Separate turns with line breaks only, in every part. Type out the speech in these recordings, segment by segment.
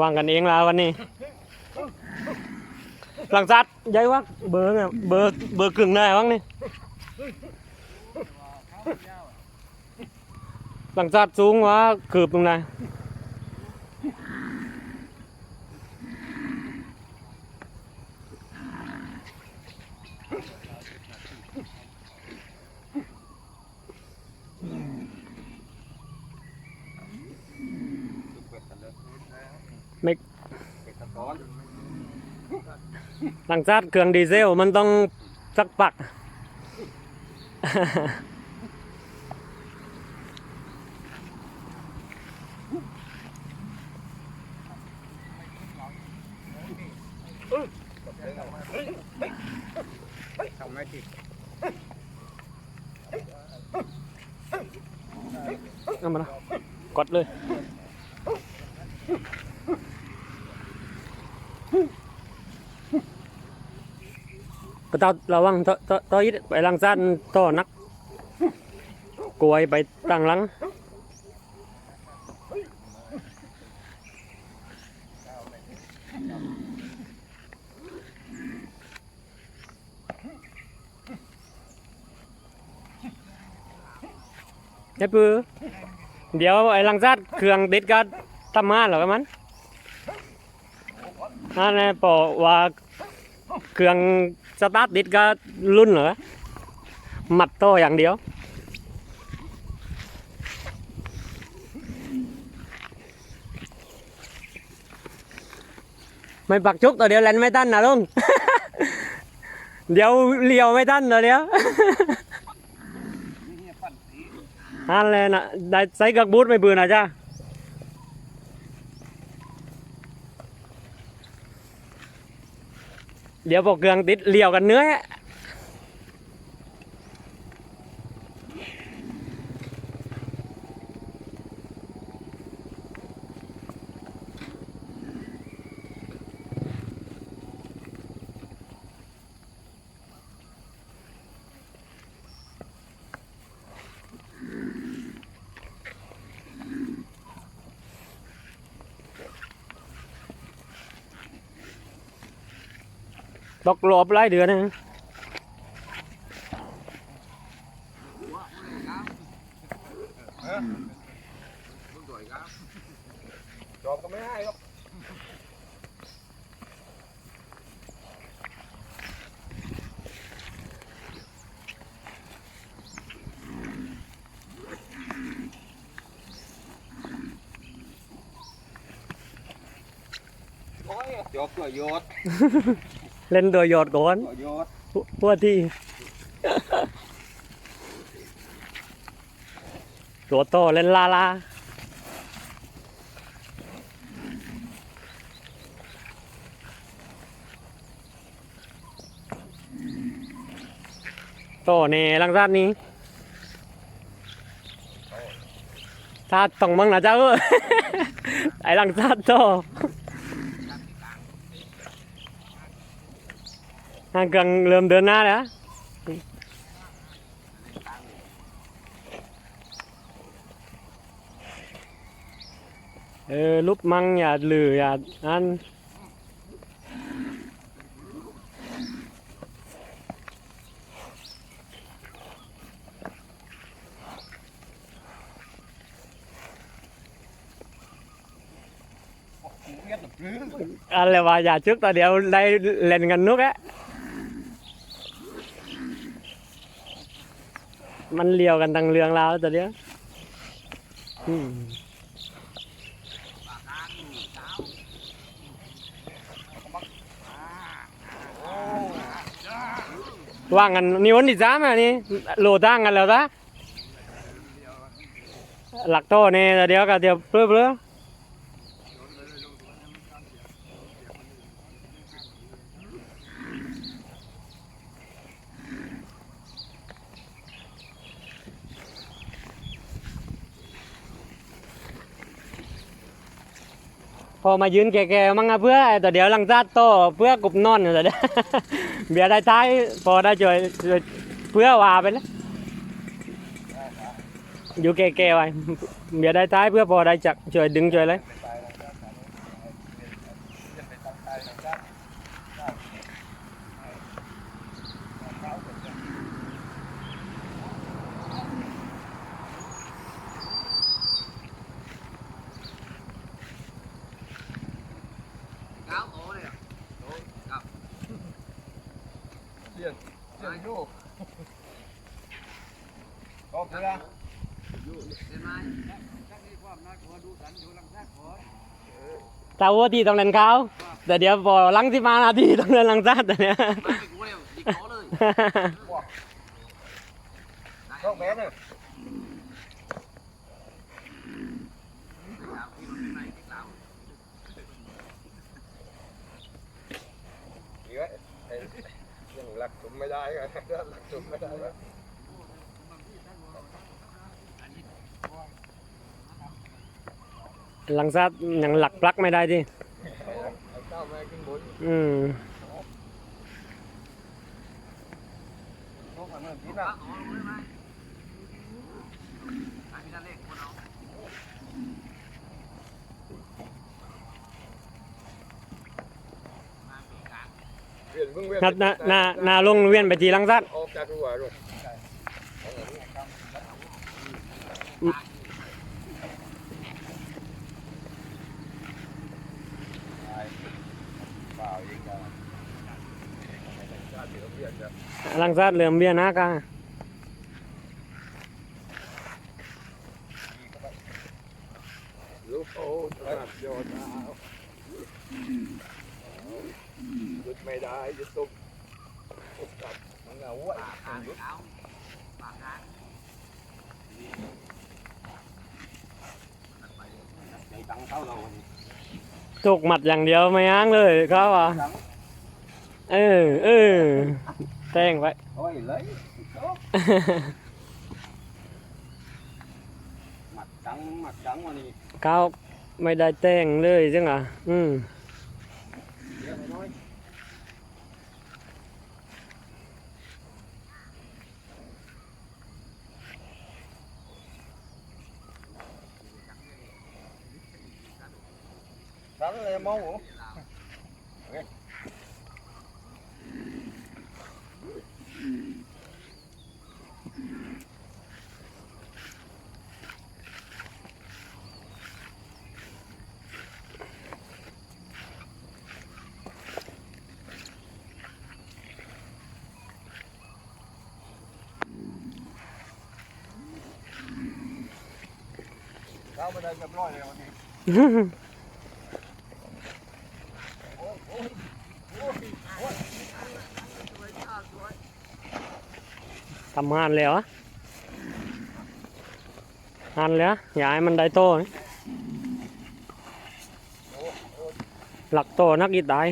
วางกันเองแล้ววันนี้หลังจัดใหญ่วักเบอร์ไงเบอร์เบอร์กึ่งได้วังนี่หลังจัดสูงวะคืบตรงไหน หลังจัดเครื่องดีเซลมันต้องสักปัก
ทำไม่ติด
เอามาละกดเลย ก็ต้องระวังต่อต่อต่อยิดไปลังสั้นต่อนักกลวยไปตั้งหลังไอ้ปือเดี๋ยวไอ้ลังสั้นเครื่องติดก็ทำมาเหรอมันอันนี้บอกว่าเครื่อง สตาร์ทติดก็รุ่นเหรอหมัดโตอย่างเดียว ไม่ปักชุกตัวเดียวเลนไม่ทันนะลุงเดี๋ยวเลี้ยวไม่ทันตัวเดียวอันเลยนะได้ใส่กักบูทไม่ปืนนะจ้า เดี๋ยวพอเกลืองติดเลี้ยวกันเนื้อ ตกหลบหลายเดือนนะ
จอบก็ไม่ให้หรอกจอบตัวโยด
เล่นโดยหยอดก่อน
ตัวโยด
พวกที่ ตัวโตเล่นลาลาโตในลังซาดนี้ถ้าต้องมั่งนะเจ้าไอ้ลังซาดโต ทางกลางเริ่มเดินหน้าแล้วเออลุบมั มันเลียวกันตังเรืองแล้วตอนเดียววางกันนี่วันที่สามอะนี่โหลดตั้งกันแล้วซะหลักโตเนี่ยต่เดี๋ยวก็เดี๋ยวเปลือ อพอมายืนแก่ๆมั่งอะเพื่อแต่เดี๋ยวหลังซาดโตเพื่อกรุบนอนอยู่แต่เดี๋ยวเบียร์ได้ท้ายพอได้ช่วยช่วยเพื่อว่าไปแล้วอยู่แก่ๆไว้เบียร์ได้ท้ายเพื่อพอได้จักช่วยดึงช่วยเลย
เสียนเสียนโยกจ อบเรือ
แต่ว่าที่ต้องเล่นเขาแต่เดี๋ยวพอหลังที่มานาทีต้องเล่นหลังซัดแต่เนี้ย
จอบแม่เนี่ยนี่ไว้ไอ้ยังหลักจุ่มไม่ได้ไงหลักจุ่มไม่ได้ไง
หลังซัดยังหลักปลักไม่ได้ที่
เอาเจ้าแม่ขึ้นบน
อืม
โอ้มันเหมือนกินอะเวียนเพิ่งเวียน
นานานานาลงเวียนไปทีหลังซัด
ออกจากหัวด้วยเปล่ายิงกันชาติ เดี๋ยวเวียจะ
ลังซัดเหลื่อมเบี้ยนะกา
ลูกโอ้ตลาดโยนเอาหยุดไม่ได้หยุดตุกตุกกับมันเหงาอะหยุดใจตังเท่าเรา
จกหมัดอย่างเดียวไม่ยั้งเลยเขาอะ เออเออแต่งไป
โอ้ยเลยหมัดดังหมัดดังวันนี้
เขาไม่ได้แต่งเลยจังอะอืม
เดี๋ยวน้อยดังเลยมองหูเไปได้เรียบร้อยเลยวันนี้
ทำงานแล้วอะงานแล้วอย่าให้มันได้โตหลักโตนักกีตาย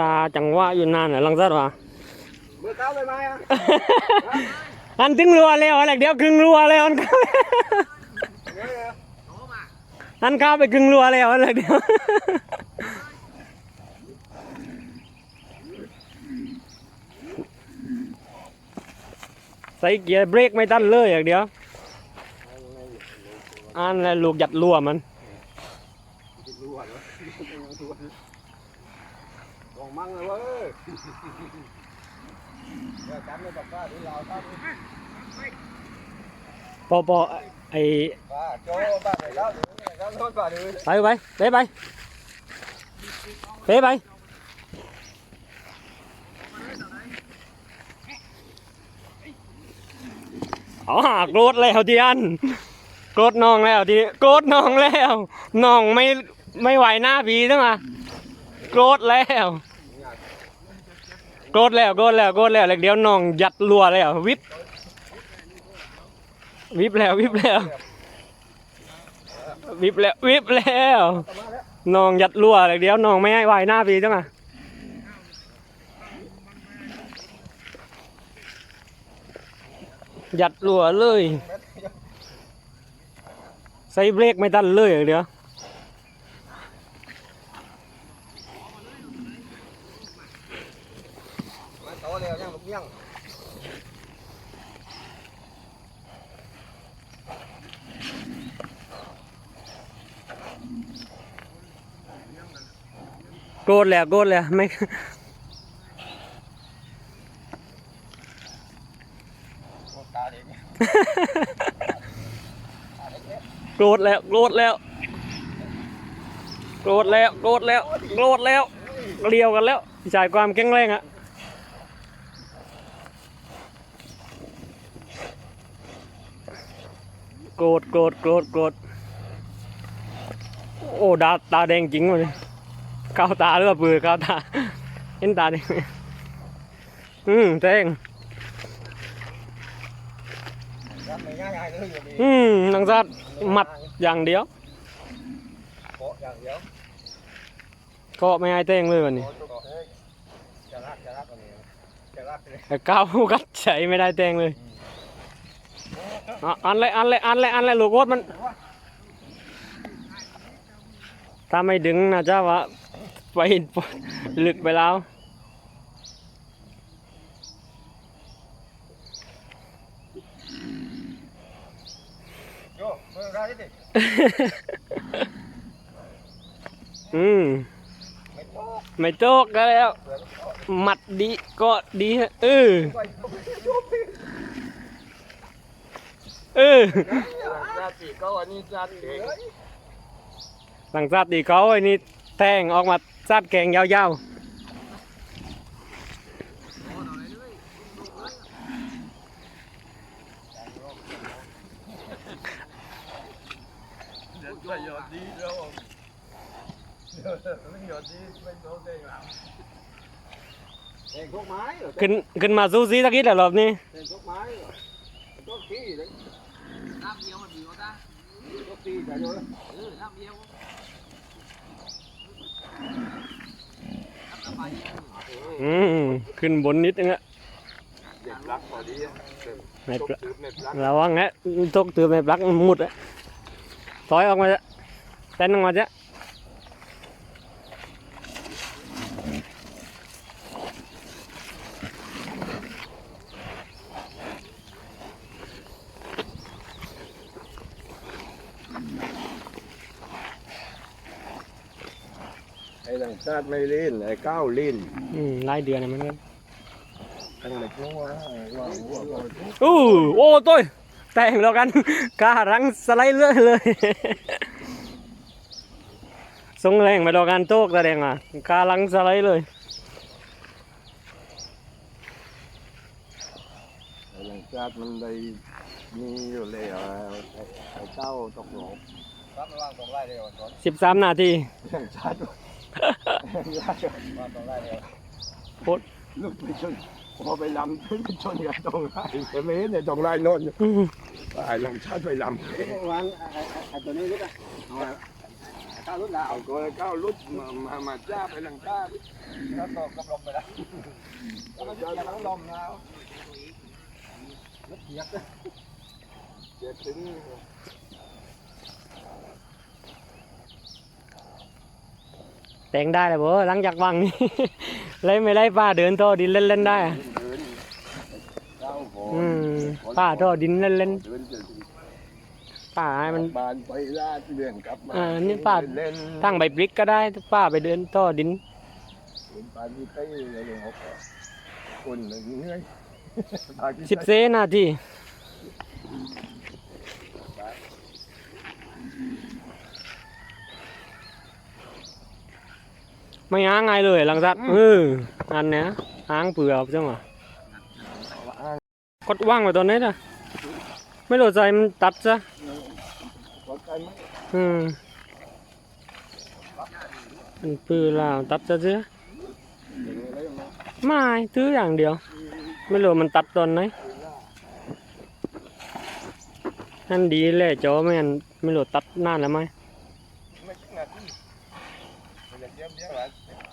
ตาจังหวะอยู่นานน่ะลังซัดวะ
มือเข้าเลยไหมอะ
อันถึงรัวแล้วอะไรเดี๋ยวครึ่งรัวแล้วอันเข้าอันเข้าไปครึ่งรัวแล้วอะไรเดี๋ยวใส่เกียร์เบรกไม่ทันเลยอย่างเดียวอันนั้นลูกหยัดรัวมัน
รั่วเหรอลอง มั่งเลยเว้ยเดี๋ยวจำเลยบอกว่าที่เราทำ
ปอปอไอ
ว่าโจ้บ้าไหนแล้วหรือไงแล้วรถบ้านหรือ
ไปไปไปไปไปไปเอาหาโกรธแล้วทีอันโกรธน้องแล้วทีโกรธน้องแล้วน้องไม่ไม่ไหวหน้าผีตั้งอะโกรธแล้ว กรธแล้วโกรธแล้วโกรธแล้วแล้วเดี๋ยวน้องยัดรัวแล้ววิบวิบแล้ววิบแล้ววิบแล้ววิบแล้วน้องยัดรัวแล้วเดี๋ยวน้องไม่ให้ไหวหน้าผีตั้งอะยัดรัวเลย ใส่เบรกไม่ทันเลยเดี๋ยว
มาโตเล ยยังลูกยัง
โกรธแล้วโกรธแล้วไม่
ตาเอง
โกรธแล้วโกรธแล้วโกรธแล้วโกรธแล้วโกรธแล้วเลียวกันแล้วจ่ายความแข็งแรงอะ โกรธโกรธโกรธโกรธโอ้ดาตาแดงจริงเลยก้าวตาหรือว่าปือก้าวตา เห็นตาดิอืมแดง
รับไม่ง่ายๆเลยอย่างนี้
อืมนังซัดหมัดอย่างเดียว
โปะอย่างเดียว
ก็ไม่ให้เต้งเลยวันนี้
โปะตุ๊กเฮ้ยจะรักจะรักอันนี้จะรักเลย
แต่ก้าวกัดใช้ไม่ได้เต้งเลย อะอันเลยอันเลยอันเลยอันเลยลูกโคตรมัน ถ้าไม่ดึงนะเจ้าวะไปลึกไปแล้ว
โย่เมื่อไรดิ
อืม
ไม่โปะ
ไม่โจกก็แล้ว
เปลือกโปะ
หมัดดีก็ดีเออ
ไปโยบ
เออ
ชาติเขาอันนี้ชาติเอง
หลังซาดตีเขาไอ้นี่แทงออกมาซาดแกงยาวๆขึ้นขึ้นมาสู้ซีตะกี้แต่รอบนี้ำ
เดียวมันดีกว่าจ้า
ทุกที่จะโยน
เออน้ำเดียวน้ำสบายดี
อืมขึ้นบนนิดนึงอะ
เด็กรักพอดี
ไม่
ต
ป
ก
ละ
ตื้นเน็ตรัก
ระวังนะตกตือไม่ปลักมันมุดอะถอยออกมาจะเต้นออกมาจะ
ไอ้ต่างชาติไม่เล่นไอ้ก้าวเล่น
อืมไล่เดือนเนี่ยมันก็
ทั้งเด็กนู้นว่าว่าหัวว่า
อู้โอ้ต้ยแต่งแล้วกันการังสไลด์เลยเลยทรงแรงไปดอกกันโตกแสดงอะกาลังสไลด์เลย
ไอ้ต่างชาติมันได้มีอยู่เลยไอ้เจ้าตกหลงรับระวังตรงไล่เดียวก่อน
สิบสามนาที
ต่างชาติ ว่าตรงไล่เดียว
โคตร
ลูกไปชนพอไปลำขึ้นไปชนกับตรงไล่แต่ไม่เห็นในตรงไล่โน่น
อืม
ไอ้ต่างชาติไปลำ
วางไอ้ตัวนี้ก็ได้เอาข้าวรุ่นละ
เอาตัวเก้าลุดมามามาจ้าไปต่างชาติแล้วตกกับลมไปแล้วมันจะทั้งลมแล้วเจ็บถึง
แต่งได้เลยบ่หลังจากวังนี่ไล่ไม่ไล่ป้าเดินโตอดินเล่นๆได้อะ
เดินเก้าโห
อืมป้าโตอดินเล่น
เดินจะ
ๆป้าให้มัน
บานไปลาดเลื่อนกลับมา
อ่านี่ป้า
เล่น
ตั้งใบพริกก็ได้ป้าไปเดินโตอดิน
ปานที่ไปเลยยังหกคนเหนื่อย
สิบเซนาที ไม่อ้างไงเลยหลังจากเอออันเนี้ยอ้างเปลือกจังหวะกดว่างไว้ตอนนี้นะไม่โหลดใจมันตัดซะ
รถไฟไหม
อืมมันปือลาวตัดซะเสีย
อย่างไรมา
ไม่ตื้ออย่างเดียว ไม่รู้มันตัดตอนไหนนั่นดีแหละจอไม่งั้นไม่รู้ตัดนานแล้วไหม
ไม่ใช่นาทีมันจะเยี่ยมเยี่ยมหลาย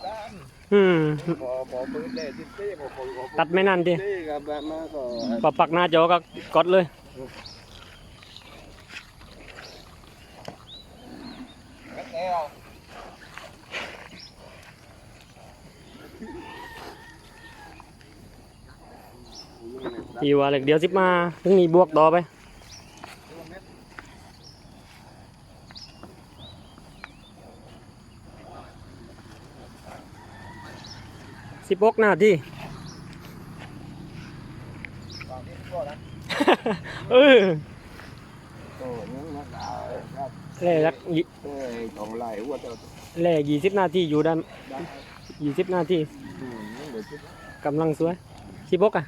ด้าน
อืม
พอพอปืนได้ที่เต้พอพอพอ
ตัดไม่นานดิ
เต้กับแบบมาก็
ปรับปักหน้าจอก็กดเลย
แล้ว
ทีว่าเหล็กเดียวสิบมาถึงนี้บวกต่อไป สิบหกนาที
ฝั่งนี้ก็นะ
เออ
โอ้ยนี่นะครับ
แล่สักยี่
เอ้ยของไหลวัวเจ้า
แล่ยี่สิบนาทีอยู่ด้านยี่สิบนาที่กำลังสวยสิบกอะ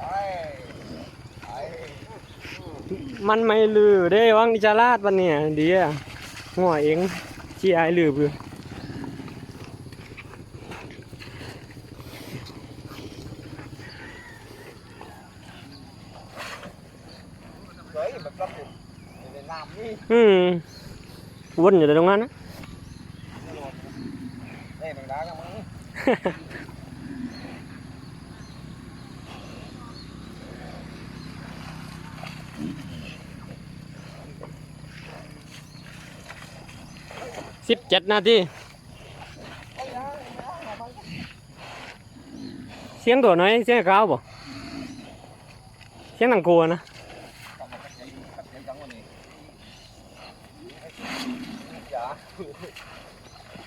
ไอ้ไอ้
มันไม่ลือเด้วังนิจาราดวันเนี่ยดีอะหัวเองชี้อายลือเพื่อ
เฮ้ยมันก็เป็นในน้ำนี่
อืมวนอยู่แต่ตรงนั้นนะ
เอ้ยมันล้างกันมั้ง
สิบเจ็ดนาทีเสียงตัวน้อยเสียงก้าวบ่เสียงนังกลัวนะ
เห็นจังวันนี้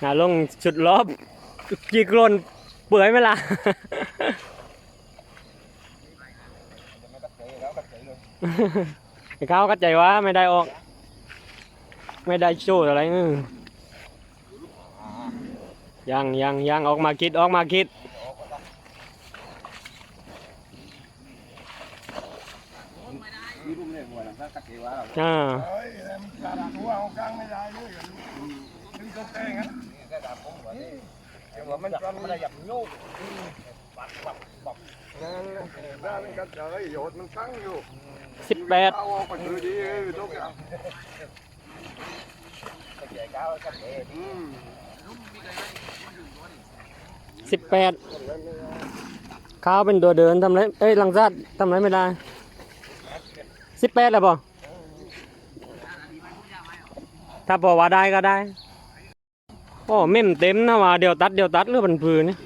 อย่า
ลงชุดรอบจีกรนเปื่อยไหมล่ะ
ไม่ตัดใจแล้วตัดใจเลย
ไอ้ก้าวก็ใจว่าไม่ได้ออก ไม่ได้โชว์อะไรเออ
อ่า
ยังยังยังออกมาคิดออกมาคิด
ออกก็ได้ยี่รุ่มเนี่ยหัวหลังสักตะเกียบว่า
อ่า
เฮ้ยมันกระดาษหัวเอากลางไม่ได้เลยดึงตัวแกงอะกระดาษผมหัวนี่ไอ้หัวมันมันมันหยับโยกปักปักปักนั่นได้มันกระจายโยดมันตั้งอยู่
สิบแปด
เอาออกไปดูดีเออทุกอย่างกระจายก้าวกระจายอืม
สิบแปดข้าวเป็นตัวเดินทำไรเอ้ยลังซาดทำไรไม่ได้สิบแปดแล้วป่ถ้าบอกว่าได้ก็ได้โอ้เม่มเต็มนะว่าเดี๋ยวตัดเดี๋ยวตัดเรือบันพือนี่